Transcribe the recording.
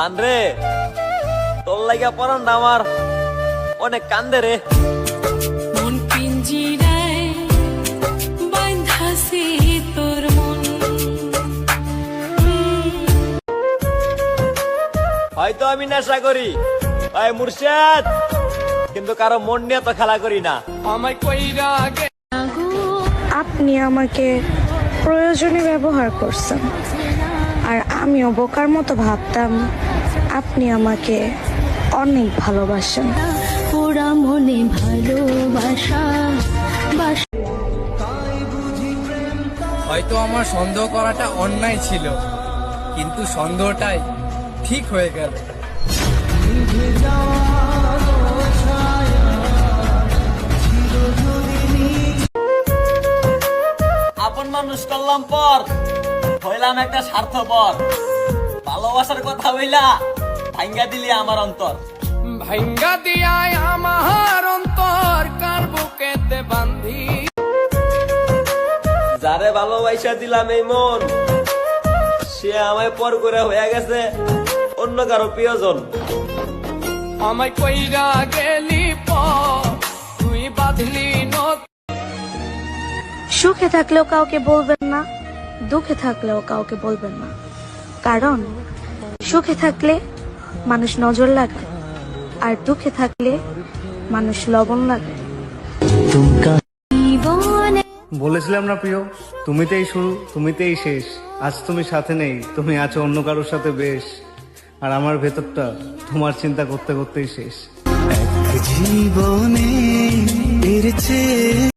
জান রে। তোর লাগিয়া পরান আমার। অনেক কান্দে রে। মন পিঞ্জিরায় তোর মন। হয়তো আমি নেশা করি। ভাই মুর্শেদ কিন্তু কারও মন নিয়ে তো খেলা করি না। আপনি আমাকে প্রয়োজনে ব্যবহার করছেন। আর আমিও বোকার মতো ভাবতাম আপনি আমাকে অনেক ভালোবাসেন। ওরা মনে ভালোবাসা বাসা হয়তো আমার সন্দেহ করাটা অন্যায় ছিল কিন্তু সন্দেহটাই ঠিক হয়ে গেল। আপন মানুষ করলাম পর হইলাম একটা স্বার্থপর। ভালোবাসার কথা হইলা। ভাঙ্গা দিলি আমার অন্তর। ভাঙ্গা দিয়ায় আমার অন্তর কার বুকেতে বান্ধি যারে ভালোবাসা দিলাম এই মন সে আমায় পর করে হয়ে গেছে অন্য কারও প্রিয়জন। আমায় কইরা গেলি তুই বাঁধলি সুখে থাকলেও কাউকে বলবেন না দুঃখে থাকলেও কাউকে বলবেন না। কারণ সুখে থাকলে মানুষ নজর লাগে আর দুঃখে থাকলে মানুষ লবণ লাগে। বলেছিলাম না প্রিয় তুমিতেই শুরু তুমিতেই শেষ। আজ তুমি সাথে নেই তুমি আছো অন্য কারোর সাথে বেশ। আর আমার ভেতরটা তোমার চিন্তা করতে করতেই শেষ। জীবনে এর চেয়ে